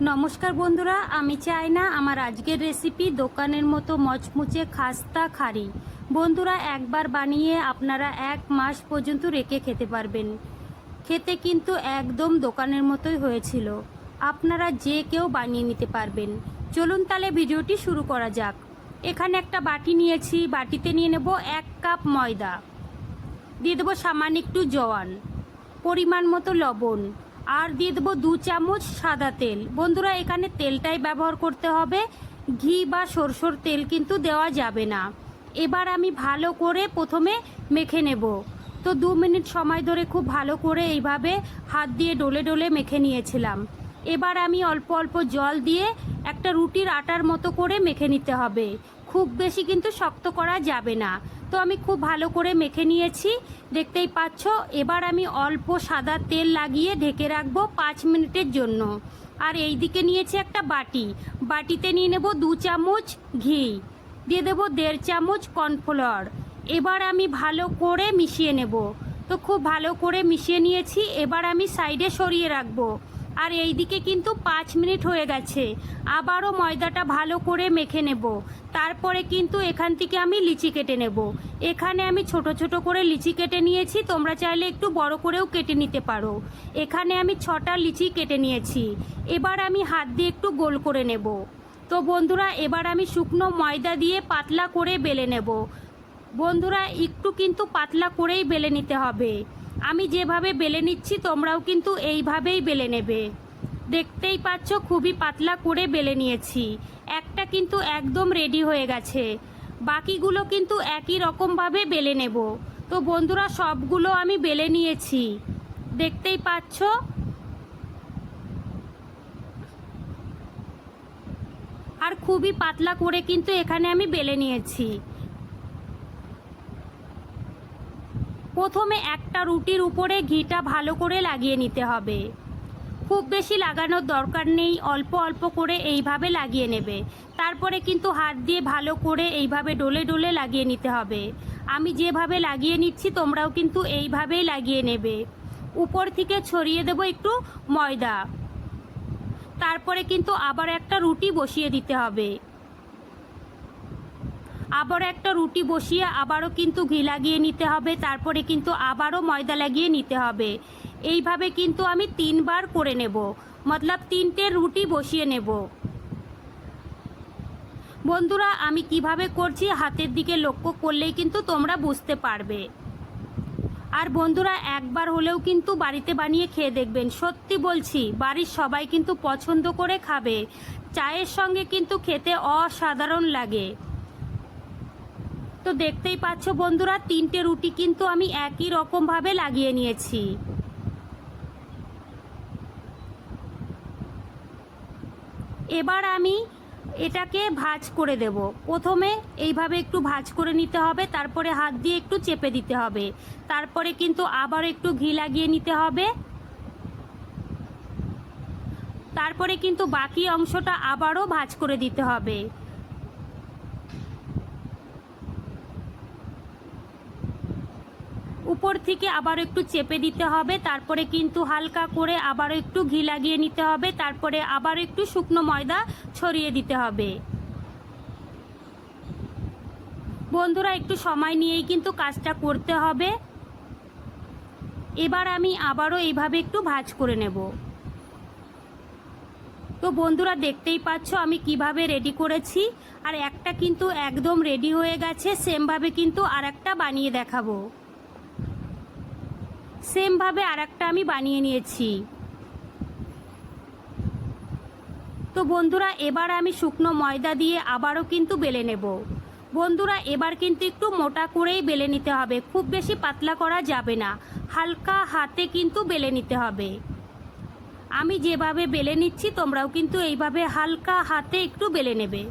নমস্কার বন্ধুরা, আমি চাই না আমার আজকের রেসিপি দোকানের মতো মচমুচে খাস্তা খারি। বন্ধুরা, একবার বানিয়ে আপনারা এক মাস পর্যন্ত রেখে খেতে পারবেন। খেতে কিন্তু একদম দোকানের মতোই হয়েছিল। আপনারা যে কেউ বানিয়ে নিতে পারবেন। চলুন তাহলে ভিডিওটি শুরু করা যাক। এখানে একটা বাটি নিয়েছি। বাটিতে নিয়ে নেব এক কাপ ময়দা। দিয়ে দেবো সামান্য একটু জওয়ান পরিমাণ মতো লবণ। আর দিয়ে দেবো দু চামচ সাদা তেল। বন্ধুরা, এখানে তেলটাই ব্যবহার করতে হবে। ঘি বা সরষের তেল কিন্তু দেওয়া যাবে না। এবার আমি ভালো করে প্রথমে মেখে নেব। তো দু মিনিট সময় ধরে খুব ভালো করে এইভাবে হাত দিয়ে ডলে ডলে মেখে নিয়েছিলাম। এবার আমি অল্প অল্প জল দিয়ে একটা রুটির আটার মতো করে মেখে নিতে হবে। খুব বেশি কিন্তু শক্ত করা যাবে না। তো আমি খুব ভালো করে মেখে নিয়েছি। দেখতেই পাচ্ছ, এবার আমি অল্প সাদা তেল লাগিয়ে ঢেকে রাখব পাঁচ মিনিটের জন্য। আর এই দিকে নিয়েছি একটা বাটি। বাটিতে নিয়ে নেব দু চামচ ঘি, দিয়ে দেবো দেড় চামচ কর্নফ্লাওয়ার এবার আমি ভালো করে মিশিয়ে নেব। তো খুব ভালো করে মিশিয়ে নিয়েছি। এবার আমি সাইডে সরিয়ে রাখব। আর এই দিকে কিন্তু পাঁচ মিনিট হয়ে গেছে। আবারও ময়দাটা ভালো করে মেখে নেব। তারপরে কিন্তু এখান থেকে আমি লিচি কেটে নেব। এখানে আমি ছোট ছোট করে লিচি কেটে নিয়েছি, তোমরা চাইলে একটু বড় করেও কেটে নিতে পারো। এখানে আমি ছটা লিচি কেটে নিয়েছি। এবার আমি হাত দিয়ে একটু গোল করে নেব। তো বন্ধুরা, এবার আমি শুকনো ময়দা দিয়ে পাতলা করে বেলে নেব। বন্ধুরা, একটু কিন্তু পাতলা করেই বেলে নিতে হবে। আমি যেভাবে বেলে নিচ্ছি, তোমরাও কিন্তু এইভাবেই বেলে নেবে। দেখতেই পাচ্ছ, খুবই পাতলা করে বেলে নিয়েছি। একটা কিন্তু একদম রেডি হয়ে গেছে। বাকিগুলো কিন্তু একই রকমভাবে বেলে নেব। তো বন্ধুরা, সবগুলো আমি বেলে নিয়েছি। দেখতেই পাচ্ছ? আর খুবই পাতলা করে কিন্তু এখানে আমি বেলে নিয়েছি। প্রথমে একটা রুটির উপরে ঘিটা ভালো করে লাগিয়ে নিতে হবে। খুব বেশি লাগানোর দরকার নেই, অল্প অল্প করে এইভাবে লাগিয়ে নেবে। তারপরে কিন্তু হাত দিয়ে ভালো করে এইভাবে ডলে ডলে লাগিয়ে নিতে হবে। আমি যেভাবে লাগিয়ে নিচ্ছি, তোমরাও কিন্তু এইভাবেই লাগিয়ে নেবে। উপর থেকে ছড়িয়ে দেবো একটু ময়দা। তারপরে কিন্তু আবার একটা রুটি বসিয়ে দিতে হবে। আবার একটা রুটি বসিয়ে আবারও কিন্তু ঘি লাগিয়ে নিতে হবে, তারপরে কিন্তু আবারও ময়দা লাগিয়ে নিতে হবে। এইভাবে কিন্তু আমি তিনবার করে নেব, মতলব তিনটে রুটি বসিয়ে নেব। বন্ধুরা, আমি কীভাবে করছি হাতের দিকে লক্ষ্য করলেই কিন্তু তোমরা বুঝতে পারবে। আর বন্ধুরা, একবার হলেও কিন্তু বাড়িতে বানিয়ে খেয়ে দেখবেন। সত্যি বলছি, বাড়ির সবাই কিন্তু পছন্দ করে খাবে। চায়ের সঙ্গে কিন্তু খেতে অসাধারণ লাগে। তো দেখতেই পাচ্ছ বন্ধুরা, তিনটে রুটি কিন্তু আমি একই রকমভাবে লাগিয়ে নিয়েছি। এবার আমি এটাকে ভাজ করে দেব। প্রথমে এইভাবে একটু ভাজ করে নিতে হবে, তারপরে হাত দিয়ে একটু চেপে দিতে হবে। তারপরে কিন্তু আবার একটু ঘি লাগিয়ে নিতে হবে। তারপরে কিন্তু বাকি অংশটা আবারও ভাজ করে দিতে হবে। উপর থেকে আবার একটু চেপে দিতে হবে, তারপরে কিন্তু হালকা করে আবার একটু ঘি লাগিয়ে নিতে হবে, তারপরে আবার একটু শুকনো ময়দা ছড়িয়ে দিতে হবে। বন্ধুরা, একটু সময় নিয়েই কিন্তু কাজটা করতে হবে। এবার আমি আবারও এইভাবে একটু ভাজ করে নেব। তো বন্ধুরা, দেখতেই পাচ্ছ আমি কীভাবে রেডি করেছি, আর একটা কিন্তু একদম রেডি হয়ে গেছে, সেমভাবে কিন্তু আর একটা বানিয়ে দেখাবো। সেমভাবে আর একটা আমি বানিয়ে নিয়েছি। তো বন্ধুরা, এবার আমি শুকনো ময়দা দিয়ে আবারও কিন্তু বেলে নেব। বন্ধুরা, এবার কিন্তু একটু মোটা করেই বেলে নিতে হবে। খুব বেশি পাতলা করা যাবে না। হালকা হাতে কিন্তু বেলে নিতে হবে। আমি যেভাবে বেলে নিচ্ছি, তোমরাও কিন্তু এইভাবে হালকা হাতে একটু বেলে নেবে।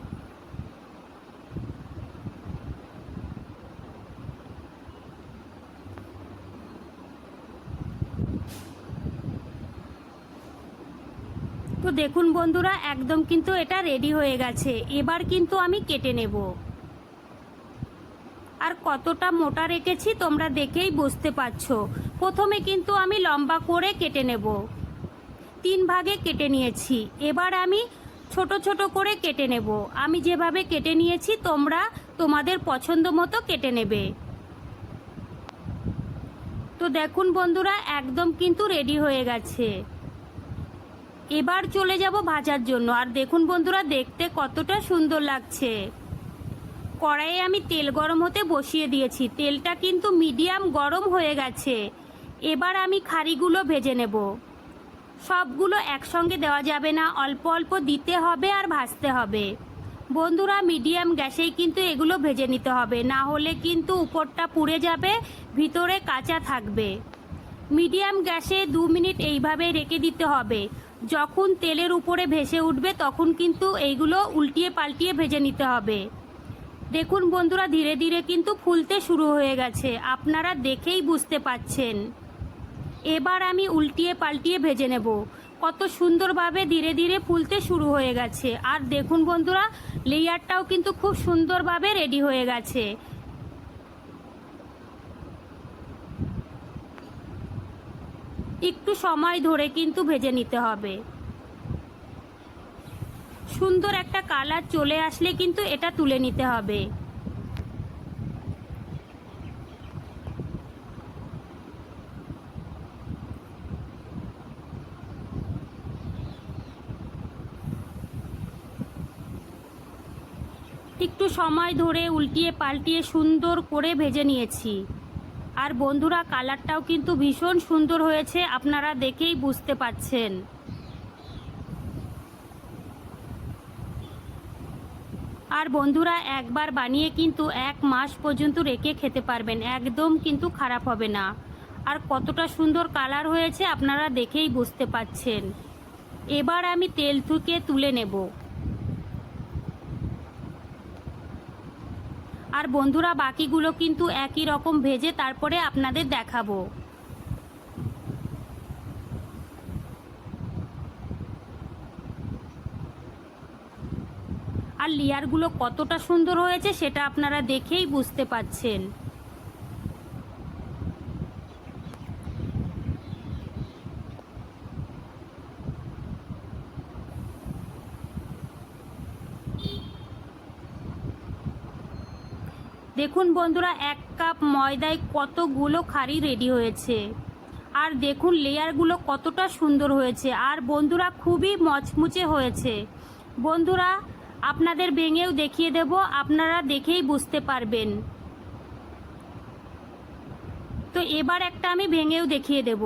দেখুন বন্ধুরা, একদম কিন্তু এটা রেডি হয়ে গেছে। এবার কিন্তু আমি কেটে নেব। আর কতটা মোটা রেখেছি তোমরা দেখেই বুঝতে পারছ। প্রথমে কিন্তু আমি লম্বা করে কেটে নেব। তিন ভাগে কেটে নিয়েছি। এবার আমি ছোট ছোট করে কেটে নেব। আমি যেভাবে কেটে নিয়েছি, তোমরা তোমাদের পছন্দ মতো কেটে নেবে। তো দেখুন বন্ধুরা, একদম কিন্তু রেডি হয়ে গেছে। এবার চলে যাব ভাজার জন্য। আর দেখুন বন্ধুরা, দেখতে কতটা সুন্দর লাগছে। কড়াইয়ে আমি তেল গরম হতে বসিয়ে দিয়েছি। তেলটা কিন্তু মিডিয়াম গরম হয়ে গেছে। এবার আমি খাড়িগুলো ভেজে নেব। সবগুলো একসঙ্গে দেওয়া যাবে না। অল্প অল্প দিতে হবে আর ভাজতে হবে। বন্ধুরা, মিডিয়াম গ্যাসেই কিন্তু এগুলো ভেজে নিতে হবে। না হলে কিন্তু উপরটা পুড়ে যাবে, ভিতরে কাঁচা থাকবে। মিডিয়াম গ্যাসে দু মিনিট এইভাবে রেখে দিতে হবে। যখন তেলের উপরে ভেসে উঠবে, তখন কিন্তু এইগুলো উল্টিয়ে পাল্টিয়ে ভেজে নিতে হবে। দেখুন বন্ধুরা, ধীরে ধীরে কিন্তু ফুলতে শুরু হয়ে গেছে। আপনারা দেখেই বুঝতে পাচ্ছেন। এবার আমি উল্টিয়ে পাল্টিয়ে ভেজে নেব। কত সুন্দরভাবে ধীরে ধীরে ফুলতে শুরু হয়ে গেছে। আর দেখুন বন্ধুরা, লেয়ারটাও কিন্তু খুব সুন্দরভাবে রেডি হয়ে গেছে। একটু সময় ধরে কিন্তু ভেজে নিতে হবে। সুন্দর একটা কালার চলে আসলে কিন্তু এটা তুলে নিতে হবে। একটু সময় ধরে উল্টিয়ে পাল্টিয়ে সুন্দর করে ভেজে নিয়েছি। আর বন্ধুরা, কালারটাও কিন্তু ভীষণ সুন্দর হয়েছে, আপনারা দেখেই বুঝতে পাচ্ছেন। আর বন্ধুরা, একবার বানিয়ে কিন্তু এক মাস পর্যন্ত রেখে খেতে পারবেন, একদম কিন্তু খারাপ হবে না। আর কতটা সুন্দর কালার হয়েছে, আপনারা দেখেই বুঝতে পাচ্ছেন। এবার আমি তেল থেকে তুলে নেব। আর বন্ধুরা, বাকিগুলো কিন্তু একই রকম ভেজে তারপরে আপনাদের দেখাবো। আর লেয়ারগুলো কতটা সুন্দর হয়েছে সেটা আপনারা দেখেই বুঝতে পাচ্ছেন দেখুন বন্ধুরা, এক কাপ ময়দায় কতগুলো খাড়ি রেডি হয়েছে। আর দেখুন লেয়ারগুলো কতটা সুন্দর হয়েছে। আর বন্ধুরা, খুবই মচমুচে হয়েছে। বন্ধুরা, আপনাদের ভেঙেও দেখিয়ে দেব, আপনারা দেখেই বুঝতে পারবেন। তো এবার একটা আমি ভেঙেও দেখিয়ে দেব।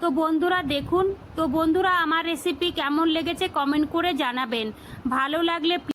তো বন্ধুরা, দেখুন, তো বন্ধুরা, আমার রেসিপি কেমন লেগেছে কমেন্ট করে জানাবেন। ভালো লাগলে